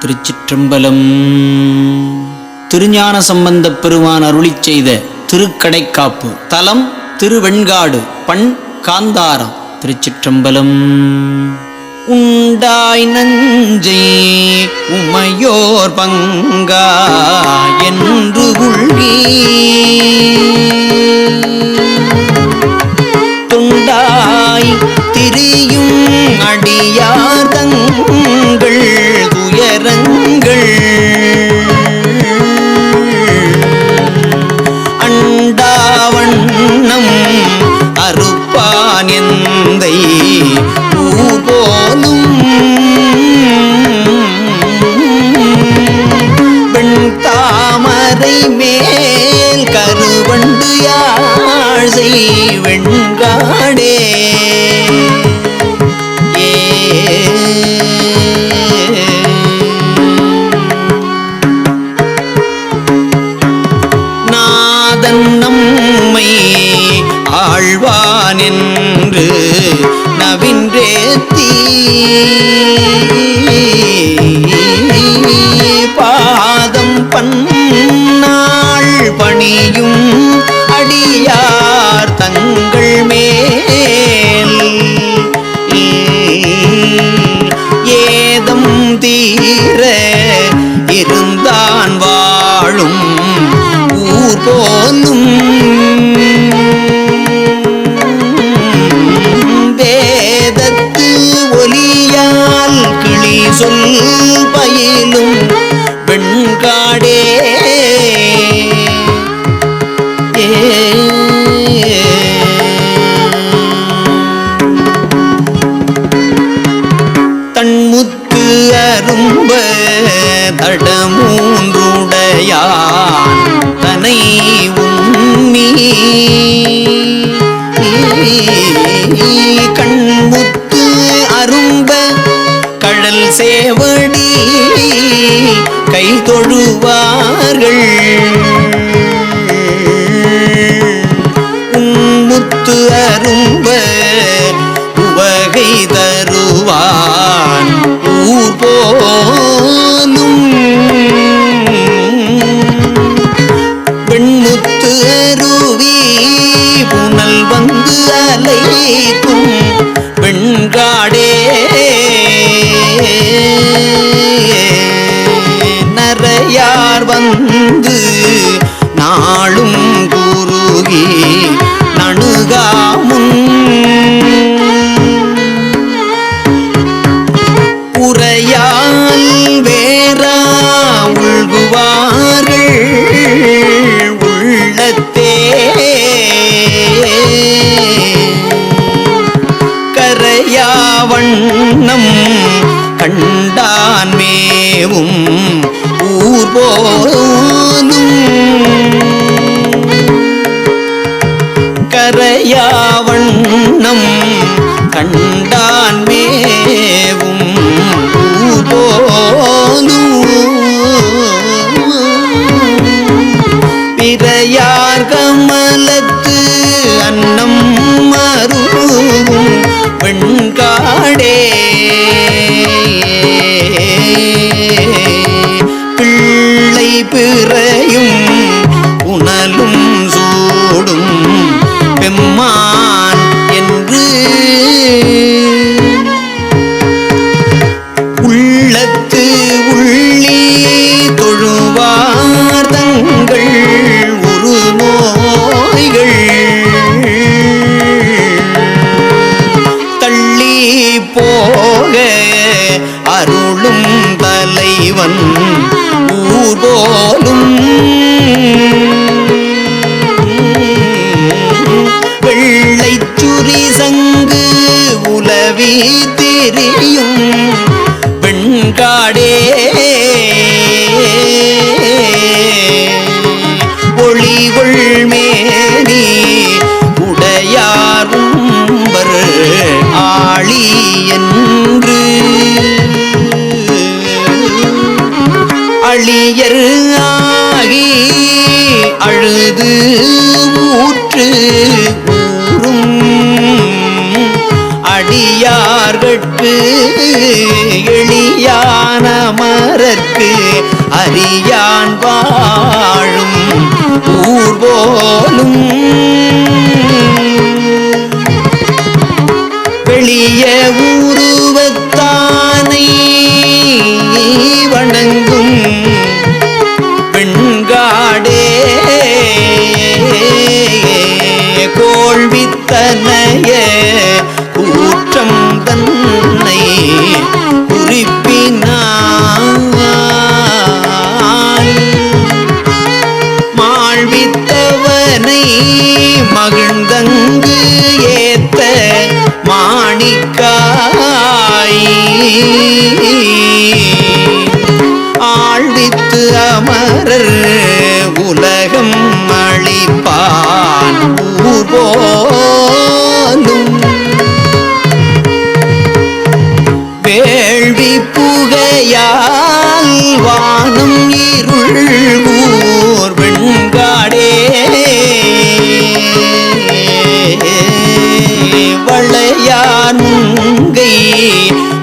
திருச்சிற்றம்பலம். திருஞான சம்பந்தப் பெருமான் அருளி செய்த திருக்கடைக்காப்பு. தலம் திருவெண்காடு பண் காந்தாரம். திருச்சிற்றம்பலம். உண்டாய் நஞ்சை உமையோர் பங்கா என்று உள்ளி துண்டாய் திரியும் அடியார் தங்கள் பன்னாள் பணியும் kum தான் மேவும் ஊர் போரும் அவன் மலர்க்கு எளியான மரற்கு அறியான் வாழும் ஊர்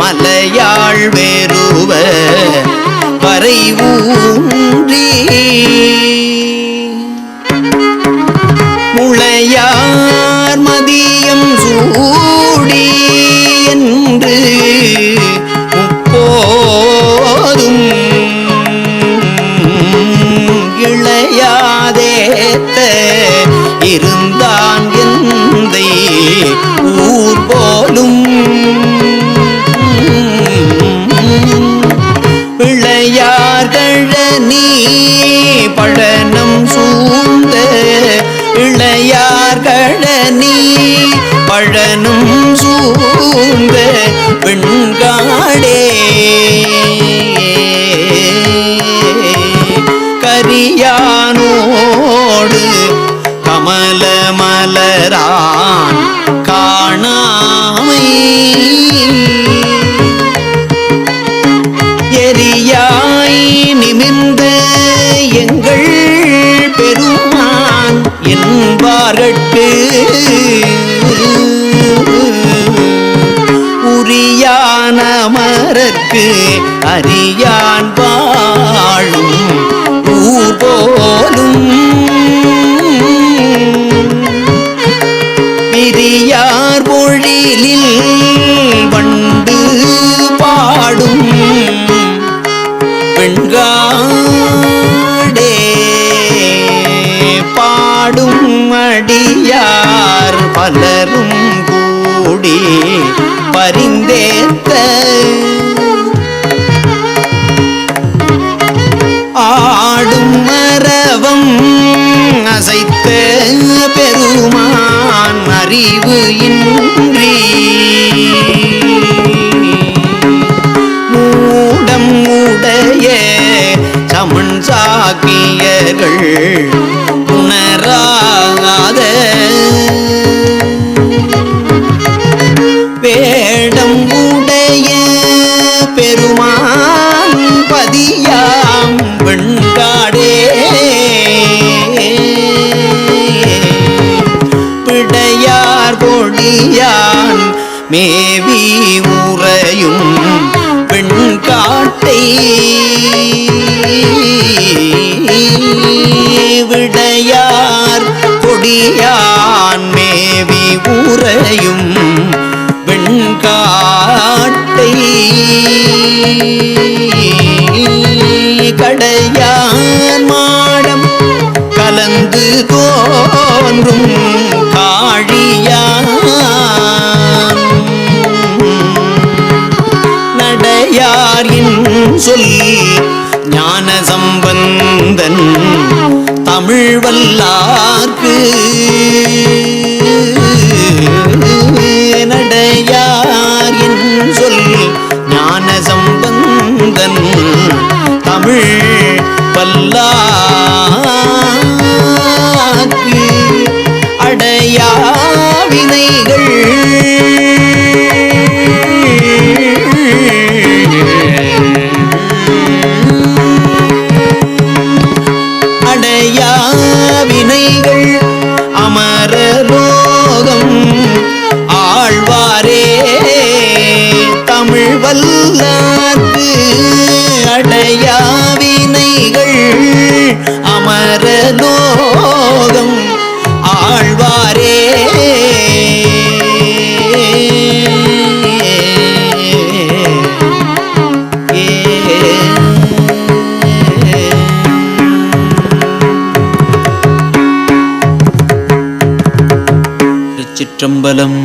மலையா no அறியான் வாழும் பூபோலும். பிரியார் மொழிலில் வண்டு பாடும் பெண்காடே பாடும் அடியார் பலரும் கூடி பரிந்தேத்த ஓய்வு இன்றி. மூடம் உடைய சமன் சாக்கியர்கள் உணராத வேடம் உடைய பெருமா மேவி சொல் ஞான சம்பந்தன் தமிழ் வல்லார்க்கு நடையாரின் சொல் ஞான சம்பந்தன் தமிழ் வல்லார்க்கு அடையா வினைகள் ஆழ்வாரே சிற்றம்பலம்